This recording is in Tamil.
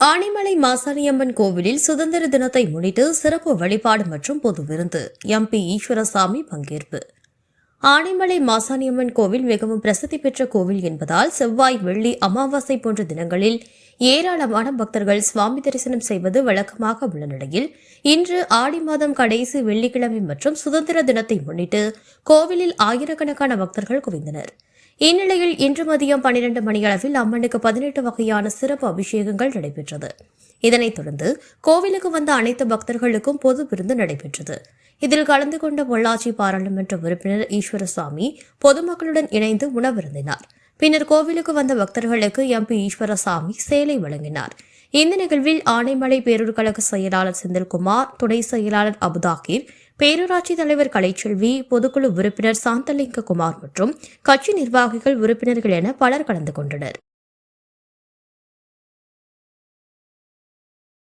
ஆனைமலை மாசாணியம்மன் கோவிலில் சுதந்திர தினத்தை முன்னிட்டு சிறப்பு வழிபாடு மற்றும் பொது விருந்து. எம்பி ஈஸ்வரசாமி பங்கேற்பு. ஆனைமலை மாசாணியம்மன் கோவில் மிகவும் பிரசித்தி பெற்ற கோவில் என்பதால் செவ்வாய் வெள்ளி அமாவாசை போன்ற தினங்களில் ஏராளமான பக்தர்கள் சுவாமி தரிசனம் செய்வது வழக்கமாக உள்ள நிலையில் இன்று ஆடி மாதம் கடைசி வெள்ளிக்கிழமை மற்றும் சுதந்திர தினத்தை முன்னிட்டு கோவிலில் ஆயிரக்கணக்கான பக்தர்கள் குவிந்தனர். இந்நிலையில் இன்று மதியம் பன்னிரண்டு மணியளவில் அம்மனுக்கு பதினெட்டு வகையான சிறப்பு அபிஷேகங்கள் நடைபெற்றது. இதனைத் தொடர்ந்து கோவிலுக்கு வந்த அனைத்து பக்தர்களுக்கும் பொது விருந்து நடைபெற்றது. இதில் கலந்து கொண்ட பொள்ளாச்சி பாராளுமன்ற உறுப்பினர் ஈஸ்வரசாமி பொதுமக்களுடன் இணைந்து உணவிருந்தினார். பின்னர் கோவிலுக்கு வந்த பக்தர்களுக்கு எம்பி ஈஸ்வரசாமி சேலை வழங்கினார். இந்த நிகழ்வில் ஆனைமலை பேரூர் கழக செயலாளர் செந்தில்குமார் துணை செயலாளர் அபுதாகிர் பேரூராட்சி தலைவர் கலைச்செல்வி பொதுக்குழு உறுப்பினர் சாந்தலிங்க குமார் மற்றும் கட்சி நிர்வாகிகள் உறுப்பினர்கள் என பலர் கலந்து கொண்டனர்.